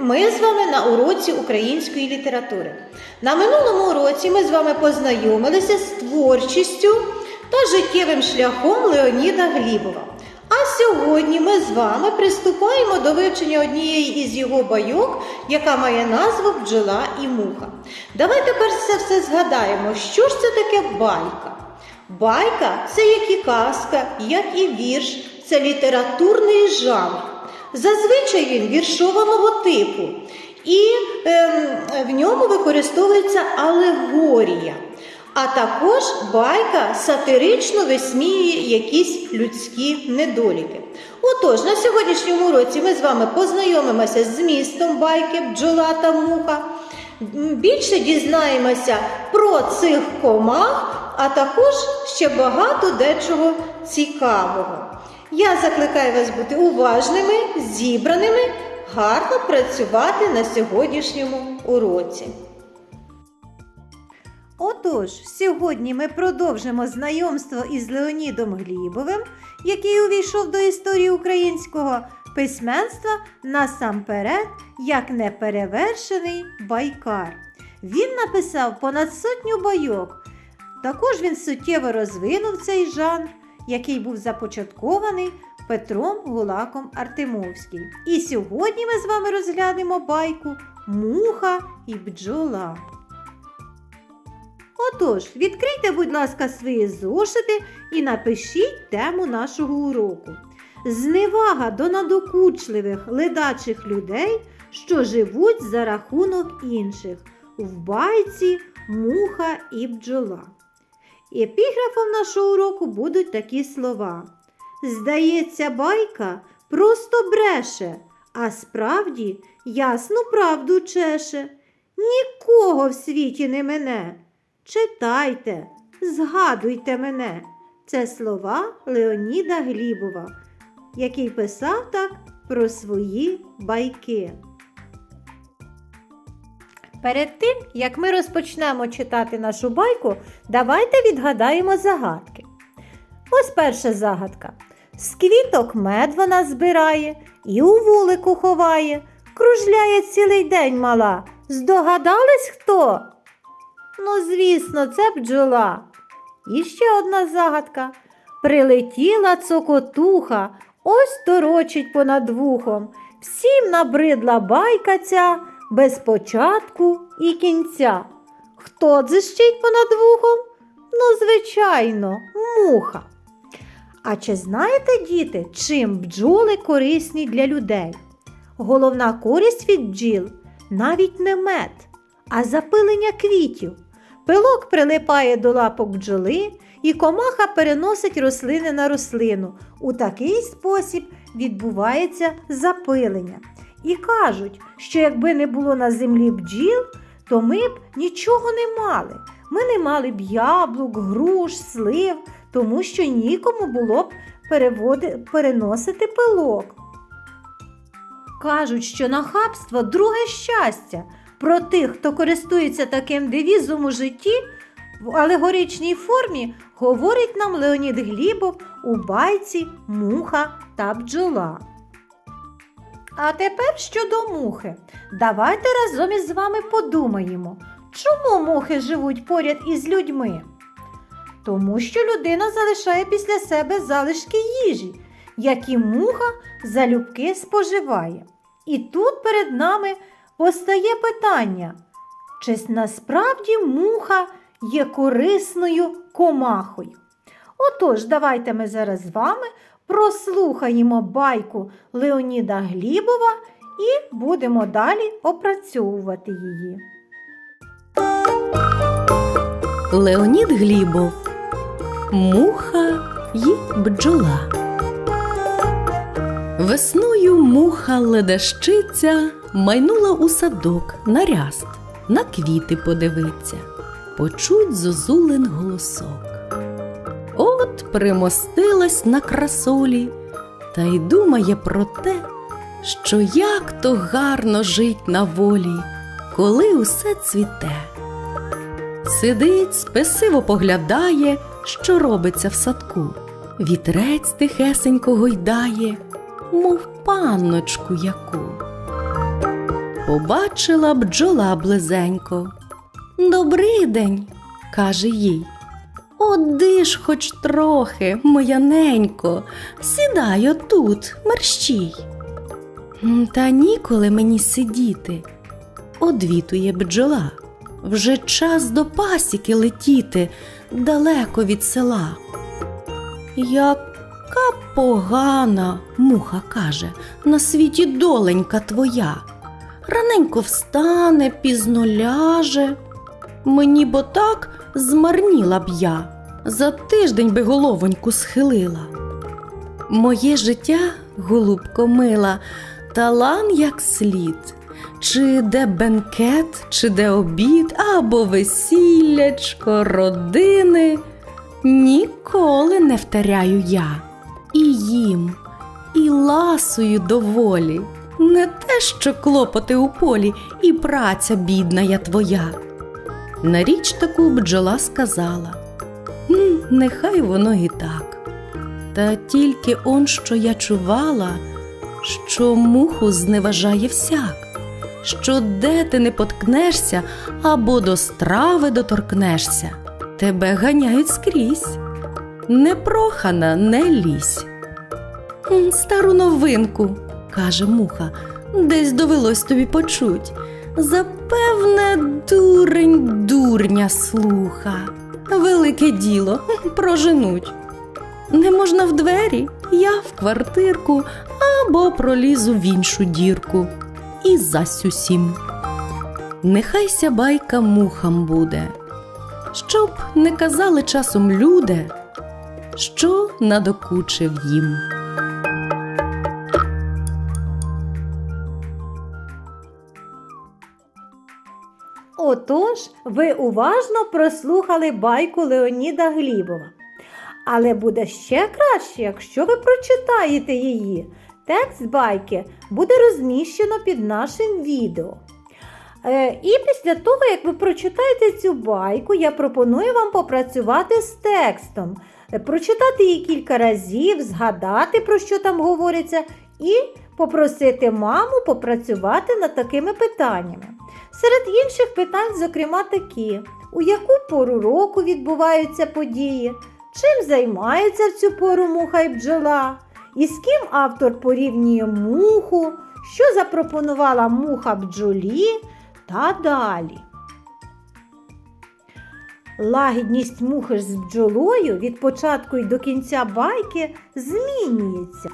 Ми з вами на уроці української літератури. На минулому уроці ми з вами познайомилися з творчістю та життєвим шляхом Леоніда Глібова. А сьогодні ми з вами приступаємо до вивчення однієї із його байок, яка має назву Бджола і муха. Давайте перш за все згадаємо, що ж це таке байка. Байка це як і казка, як і вірш, це літературний жанр. Зазвичай він віршованого типу, і ем, в ньому використовується алегорія. А також байка сатирично висміює якісь людські недоліки. Отож, на сьогоднішньому уроці ми з вами познайомимося з змістом байки бджола та муха. Більше дізнаємося про цих комах, а також ще багато дечого цікавого. Я закликаю вас бути уважними, зібраними, гарно працювати на сьогоднішньому уроці. Отож, сьогодні ми продовжимо знайомство із Леонідом Глібовим, який увійшов до історії українського письменства насамперед як неперевершений байкар. Він написав понад сотню байок. Також він суттєво розвинув цей жанр, який був започаткований Петром Гулаком Артемовським. І сьогодні ми з вами розглянемо байку Муха і бджола. Отож, відкрийте, будь ласка, свої зошити і напишіть тему нашого уроку. Зневага до надокучливих ледачих людей, що живуть за рахунок інших, в байці, муха і бджола. Епіграфом нашого уроку будуть такі слова. Здається, байка просто бреше, а справді ясну правду чеше. Нікого в світі не мене. Читайте, згадуйте мене. Це слова Леоніда Глібова, який писав так про свої байки. Перед тим, як ми розпочнемо читати нашу байку, давайте відгадаємо загадки. Ось перша загадка. З квіток мед вона збирає і у вулику ховає, кружляє цілий день мала. Здогадались хто? Ну, звісно, це бджола. І ще одна загадка. Прилетіла цокотуха, ось торочить понад вухом. Всім набридла байка ця без початку і кінця. Хто дзищить понад вухом? Ну, звичайно, муха. А чи знаєте, діти, чим бджоли корисні для людей? Головна користь від бджіл навіть не мед, а запилення квітів. Пилок прилипає до лапок бджоли, і комаха переносить рослини на рослину. У такий спосіб відбувається запилення. І кажуть, що якби не було на землі бджіл, то ми б нічого не мали. Ми не мали б яблук, груш, слив, тому що нікому було б переводи, переносити пилок. Кажуть, що нахабство друге щастя. Про тих, хто користується таким девізом у житті, в алегоричній формі говорить нам Леонід Глібов у байці Муха та бджола. А тепер щодо мухи. Давайте разом із вами подумаємо, чому мухи живуть поряд із людьми? Тому що людина залишає після себе залишки їжі, які муха залюбки споживає. І тут перед нами постає питання, чи насправді муха є корисною комахою? Отож, давайте ми зараз з вами прослухаємо байку Леоніда Глібова і будемо далі опрацьовувати її. Леонід Глібов Муха й бджола. Весною муха ледащиця майнула у садок на ряст, на квіти подивиться, почуть зозулин голосок. Примостилась на красолі та й думає про те, що як то гарно жить на волі, коли усе цвіте. Сидить, спесиво поглядає, що робиться в садку. Вітрець тихесенько гойдає, мов панночку яку. Побачила бджола близенько. Добрий день, каже їй. Одиш хоч трохи, моя ненько, сідай отут, мерщій. Та ніколи мені сидіти, одвітує бджола. Вже час до пасіки летіти далеко від села. Яка погана, муха каже, на світі доленька твоя. Раненько встане, пізно ляже. Мені бо так змарніла б я, за тиждень би головоньку схилила. Моє життя, голубко мила, талан як слід. Чи де бенкет, чи де обід, або весіллячко, родини. Ніколи не втаряю я і їм, і ласую доволі. Не те, що клопоти у полі, і праця бідна я твоя. На річ таку бджола сказала «М, нехай воно і так. Та тільки он, що я чувала, що муху зневажає всяк, що де ти не поткнешся або до страви доторкнешся, тебе ганяють скрізь. Непрохана не лізь. Стару новинку, каже муха, десь довелось тобі почуть. Запевне, дурень дурня слуха. Велике діло проженуть. Не можна в двері, я в квартирку або пролізу в іншу дірку. І засюсім. Нехайся байка мухам буде, щоб не казали часом люди, що надокучив їм. Отож, ви уважно прослухали байку Леоніда Глібова. Але буде ще краще, якщо ви прочитаєте її. Текст байки буде розміщено під нашим відео. Е, і після того, як ви прочитаєте цю байку, я пропоную вам попрацювати з текстом, прочитати її кілька разів, згадати, про що там говориться, і попросити маму попрацювати над такими питаннями. Серед інших питань, зокрема, такі: у яку пору року відбуваються події, чим займаються в цю пору муха і бджола, і з ким автор порівнює муху, що запропонувала муха бджолі? Та далі. Лагідність мухи з бджолою від початку і до кінця байки змінюється.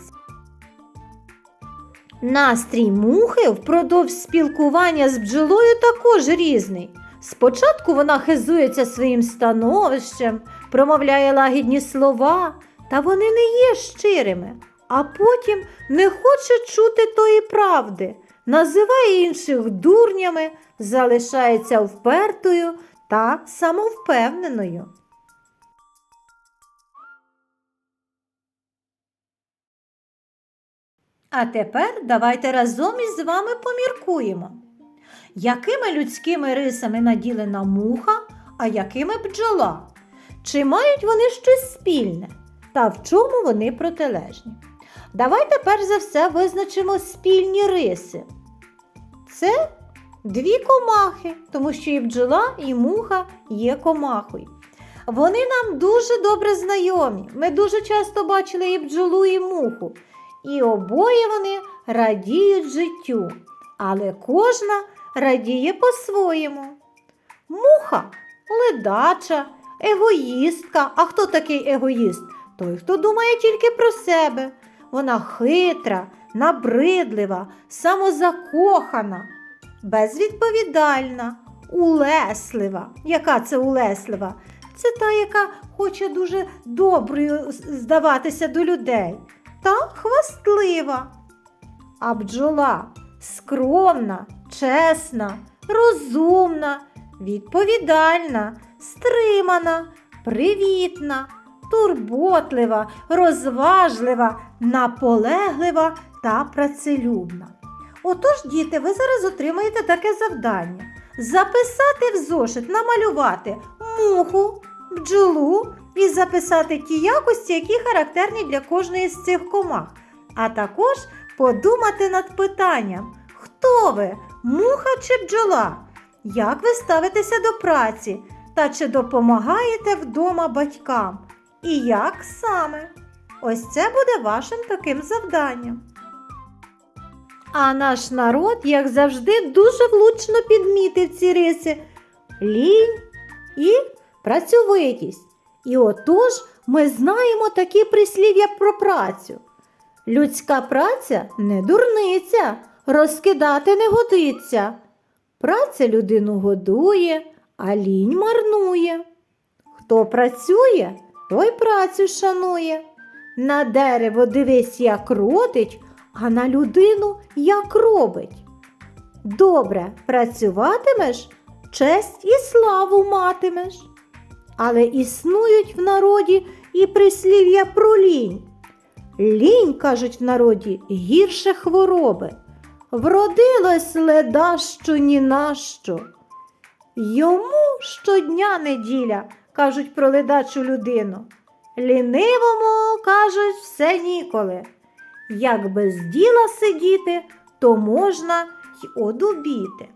Настрій мухи впродовж спілкування з бджолою також різний. Спочатку вона хизується своїм становищем, промовляє лагідні слова, та вони не є щирими, а потім не хоче чути тої правди, називає інших дурнями, залишається впертою та самовпевненою. А тепер давайте разом із вами поміркуємо, якими людськими рисами наділена муха, а якими бджола? Чи мають вони щось спільне? Та в чому вони протилежні? Давайте перш за все визначимо спільні риси. Це дві комахи, тому що і бджола, і муха є комахою. Вони нам дуже добре знайомі. Ми дуже часто бачили і бджолу, і муху. І обоє вони радіють життю, але кожна радіє по-своєму. Муха ледача, егоїстка. А хто такий егоїст? Той, хто думає тільки про себе. Вона хитра, набридлива, самозакохана, безвідповідальна, улеслива. Яка це улеслива? Це та, яка хоче дуже доброю здаватися до людей та хвастлива. А бджола скромна, чесна, розумна, відповідальна, стримана, привітна, турботлива, розважлива, наполеглива та працелюбна. Отож, діти, ви зараз отримаєте таке завдання: записати в зошит, намалювати муху, бджолу і записати ті якості, які характерні для кожної з цих комах. а також подумати над питанням, хто ви, муха чи бджола? Як ви ставитеся до праці та чи допомагаєте вдома батькам? І як саме? Ось це буде вашим таким завданням. А наш народ, як завжди, дуже влучно підмітив ці риси лінь і працьовитість. І отож ми знаємо такі прислів'я про працю. Людська праця не дурниця, розкидати не годиться. Праця людину годує, а лінь марнує. Хто працює, той працю шанує. На дерево дивись, як родить, а на людину як робить. Добре працюватимеш, честь і славу матимеш. Але існують в народі і прислів'я про лінь. Лінь, кажуть в народі, гірше хвороби. Вродилась леда, що ні на що. Йому щодня неділя, кажуть про ледачу людину. Лінивому кажуть все ніколи. Як без діла сидіти, то можна й одубіти.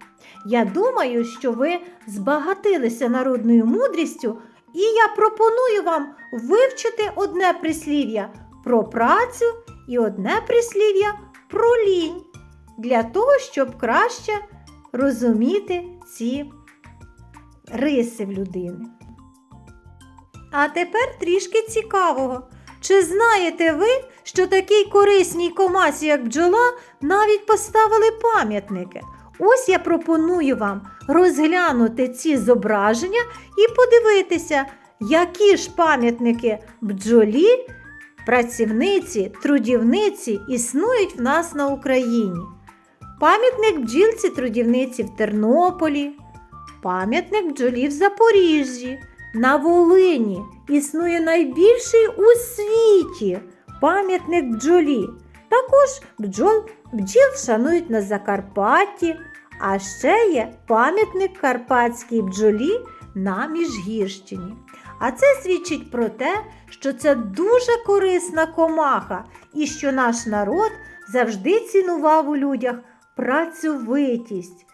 Я думаю, що ви збагатилися народною мудрістю, і я пропоную вам вивчити одне прислів'я про працю і одне прислів'я про лінь, для того, щоб краще розуміти ці риси в людини. А тепер трішки цікавого. Чи знаєте ви, що такій корисній комасі, як бджола, навіть поставили пам'ятники? Ось я пропоную вам розглянути ці зображення і подивитися, які ж пам'ятники бджолі, працівниці, трудівниці існують в нас на Україні. Пам'ятник бджілці трудівниці в Тернополі, пам'ятник бджолі в Запоріжжі, на Волині існує найбільший у світі пам'ятник бджолі. Також бджол, бджіл шанують на Закарпатті, а ще є пам'ятник карпатській бджолі на Міжгірщині. А це свідчить про те, що це дуже корисна комаха і що наш народ завжди цінував у людях працьовитість,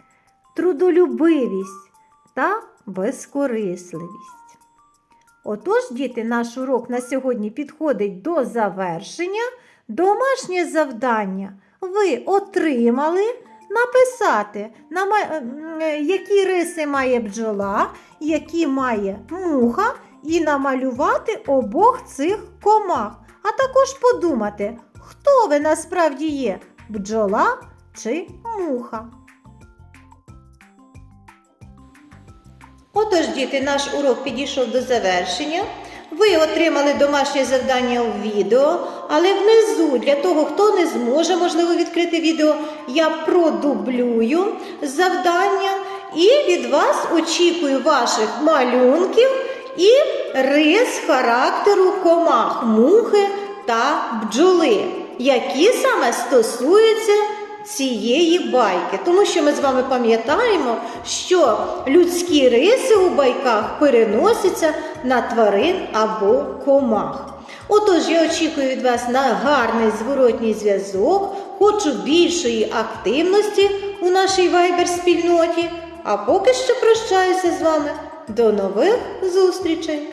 трудолюбивість та безкорисливість. Отож, діти, наш урок на сьогодні підходить до завершення. Домашнє завдання ви отримали написати, нама- е, які риси має бджола, які має муха, і намалювати обох цих комах. А також подумати, хто ви насправді є бджола чи муха. Отож, діти, наш урок підійшов до завершення. Ви отримали домашнє завдання у відео, але внизу, для того, хто не зможе, можливо, відкрити відео, я продублюю завдання і від вас очікую ваших малюнків і рис характеру комах, мухи та бджоли, які саме стосуються цієї байки. Тому що ми з вами пам'ятаємо, що людські риси у байках переносяться на тварин або комах. Отож, я очікую від вас на гарний зворотній зв'язок, хочу більшої активності у нашій вайбер-спільноті. А поки що прощаюся з вами. До нових зустрічей!